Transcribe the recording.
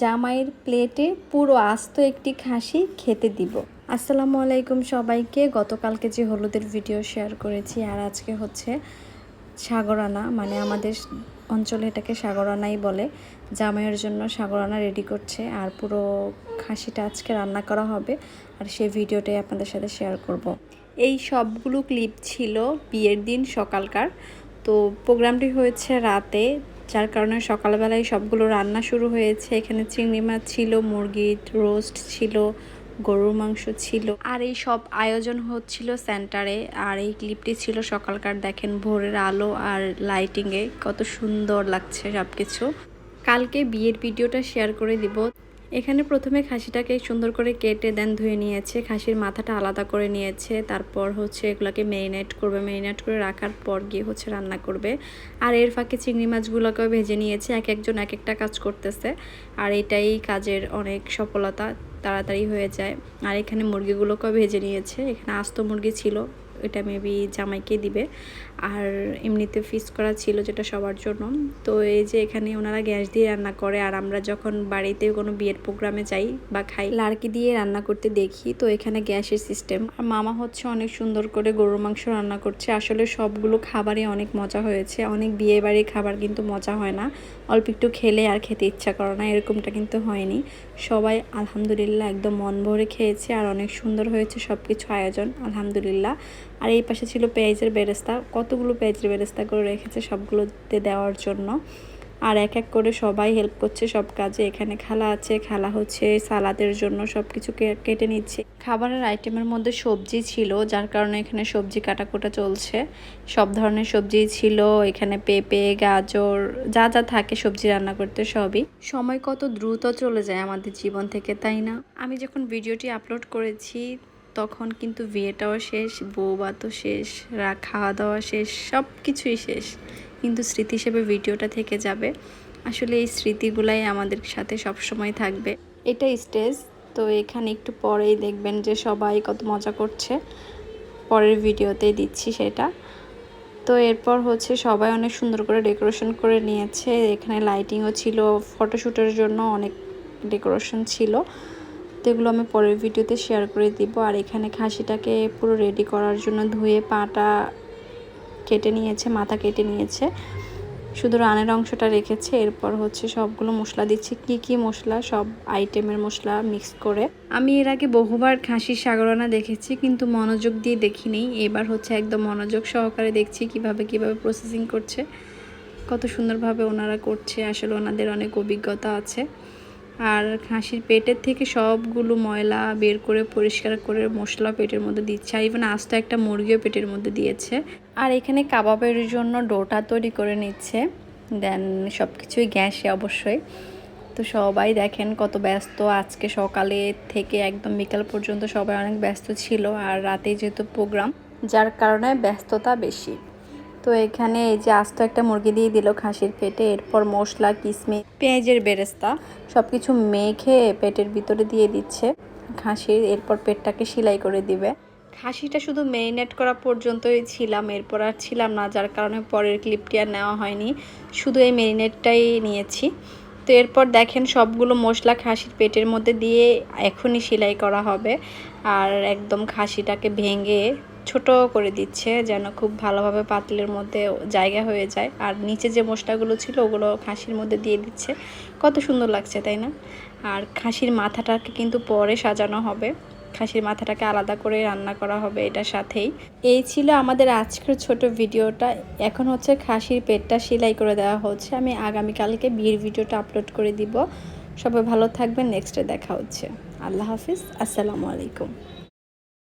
জামাইয়ের প্লেটে পুরো আস্ত একটি খাসি খেতে দিব। আসসালামু আলাইকুম সবাইকে। গতকালকে যে হলুদের ভিডিও শেয়ার করেছি, আর আজকে হচ্ছে সাগরানা মানে আমাদের অঞ্চলে এটাকে সাগরানাই বলে। জামাইয়ের জন্য সাগরানা রেডি করছে, আর পুরো খাসিটা আজকে রান্না করা হবে, আর সেই ভিডিওটাই আপনাদের সাথে শেয়ার করব। এই সবগুলো ক্লিপ ছিল বিয়ের দিন সকালকার। তো প্রোগ্রামটি হয়েছে রাতে, যার কারণে সকালবেলায় সবগুলো রান্না শুরু হয়েছে। এখানে চিংড়ি মাছ ছিল মুরগির রোস্ট ছিল, গরুর মাংস ছিল। আর এই সব আয়োজন হচ্ছিল সেন্টারে। আর এই ক্লিপটি ছিল সকালকার, দেখেন ভোরের আলো আর লাইটিংয়ে কত সুন্দর লাগছে সব কিছু কালকে বিয়ের ভিডিওটা শেয়ার করে দিব। এখানে প্রথমে খাসিটাকে সুন্দর করে কেটে দেন, ধুয়ে নিয়েছে। খাসির মাথাটা আলাদা করে নিয়েছে। তারপর হচ্ছে এগুলোকে মেরিনেট করবে। মেরিনেট করে রাখার পর গিয়ে হচ্ছে রান্না করবে। আর এর ফাঁকে চিংড়ি মাছগুলোকেও ভেজে নিয়েছে। এক একজন এক একটা কাজ করতেছে। আর এটাই কাজের অনেক সফলতা, তাড়াতাড়ি হয়ে যায়। আর এখানে মুরগিগুলোকেও ভেজে নিয়েছে। এখানে আস্ত মুরগি ছিল। এটা মেবি জামাইকে দিবে। আর এমনিতে ফিস করা ছিল যেটা সবার জন্য। তো এই যে এখানে ওনারা গ্যাস দিয়ে রান্না করে, আর আমরা যখন বাড়িতে কোনো বিয়ের প্রোগ্রামে যাই বা খাই, লাড়কি দিয়ে রান্না করতে দেখি, তো এখানে গ্যাসের সিস্টেম আর মামা হচ্ছে অনেক সুন্দর করে গরুর মাংস রান্না করছে। আসলে সবগুলো খাবারই অনেক মজা হয়েছে। অনেক বিয়ে বাড়ির খাবার কিন্তু মজা হয় না। অল্প একটু খেলে আর খেতে ইচ্ছা করে না, এরকমটা কিন্তু হয়নি। সবাই আলহামদুলিল্লাহ একদম মন ভরে খেয়েছে, আর অনেক সুন্দর হয়েছে সব কিছু আয়োজন, আলহামদুলিল্লাহ। আর এই পাশে ছিল পেঁয়াজের বেরেস্তা। কতগুলো পেঁয়াজের বেরেস্তা করে রেখেছে সবগুলোতে দেওয়ার জন্য। আর এক এক করে সবাই হেল্প করছে সব কাজে। এখানে খালা আছে, খালা হচ্ছে সালাদের জন্য সব কিছু কেটে নিচ্ছে। খাবারের আইটেমের মধ্যে সবজি ছিল, যার কারণে এখানে সবজি কাটাকুটা চলছে। সব ধরনের সবজি ছিল, এখানে পেঁপে, গাজর, যা যা থাকে সবজি রান্না করতে সবই। সময় কত দ্রুত চলে যায় আমাদের জীবন থেকে, তাই না? আমি যখন ভিডিওটি আপলোড করেছি তখন কিন্তু বিয়েটাও শেষ বউবা তো শেষ, রা খাওয়া দাওয়া শেষ সব কিছুই শেষ। কিন্তু স্মৃতি হিসেবে ভিডিওটা থেকে যাবে। আসলে এই স্মৃতিগুলাই আমাদের সাথে সব সময় থাকবে। এটা স্টেজ, তো এখানে একটু পরেই দেখবেন যে সবাই কত মজা করছে। পরের ভিডিওতেই দিচ্ছি সেটা। তো এরপর হচ্ছে সবাই অনেক সুন্দর করে ডেকোরেশন করে নিয়েছে। এখানে লাইটিংও ছিল ফটোশ্যুটের জন্য অনেক ডেকোরেশন ছিল। তো এগুলো আমি পরের ভিডিওতে শেয়ার করে দিব। আর এখানে খাসিটাকে পুরো রেডি করার জন্য ধুয়ে পাটা কেটে নিয়েছে, মাথা কেটে নিয়েছে। শুধু রানের অংশটা রেখেছে। এরপর হচ্ছে সবগুলো মশলা দিচ্ছে। কি কি মশলা? সব আইটেমের মশলা মিক্স করে। আমি এর আগে বহুবার খাসির সাগরানা দেখেছি, কিন্তু মনোযোগ দিয়ে দেখিনি। এবার হচ্ছে একদম মনোযোগ সহকারে দেখছি কীভাবে কীভাবে প্রসেসিং করছে। কত সুন্দরভাবে ওনারা করছে। আসলে ওনাদের অনেক অভিজ্ঞতা আছে। আর খাসির পেটের থেকে সবগুলো ময়লা বের করে, পরিষ্কার করে মশলা পেটের মধ্যে দিচ্ছে আর ইভেন আস্ত একটা মুরগিও পেটের মধ্যে দিয়েছে। আর এখানে কাবাবের জন্য ডোটা তৈরি করে নিচ্ছে। দেন সব কিছুই গ্যাসে অবশ্যই। তো সবাই দেখেন কত ব্যস্ত। আজকে সকালে থেকে একদম বিকাল পর্যন্ত সবাই অনেক ব্যস্ত ছিল আর রাতে যেহেতু প্রোগ্রাম, যার কারণে ব্যস্ততা বেশি। তো এখানে এই যে আস্ত একটা মুরগি দিয়ে দিল খাসির পেটে এরপর মশলা কিসমি পেঁয়াজের বেরেস্তা। সব কিছু মেখে পেটের ভিতরে দিয়ে দিচ্ছে। খাসির এরপর পেটটাকে সেলাই করে দিবে। খাসিটা শুধু মেরিনেট করা পর্যন্তই ছিলাম এরপর আর ছিলাম না যার কারণে পরের ক্লিপটি আর নেওয়া হয়নি। শুধু এই মেরিনেটটাই নিয়েছি। তো এরপর দেখেন সবগুলো মশলা খাসির পেটের মধ্যে দিয়ে এখনই সেলাই করা হবে। আর একদম খাসিটাকে ভেঙে ছোট করে দিচ্ছে, যেন খুব ভালোভাবে পাতলের মধ্যে জায়গা হয়ে যায়। আর নিচে যে মশলাগুলো ছিল, ওগুলো খাসির মধ্যে দিয়ে দিচ্ছে। কত সুন্দর লাগছে, তাই না? আর খাসির মাথাটাকে কিন্তু পরে সাজানো হবে। খাসির মাথাটাকে আলাদা করে রান্না করা হবে এটার সাথেই। এই ছিল আমাদের আজকের ছোট ভিডিওটা। এখন হচ্ছে খাসির পেটটা সেলাই করে দেওয়া হচ্ছে। আমি আগামীকালকে বিয়ের ভিডিওটা আপলোড করে দিব। সবাই ভালো থাকবেন, নেক্সটে দেখা হচ্ছে। আল্লাহ হাফিজ, আসসালামু আলাইকুম।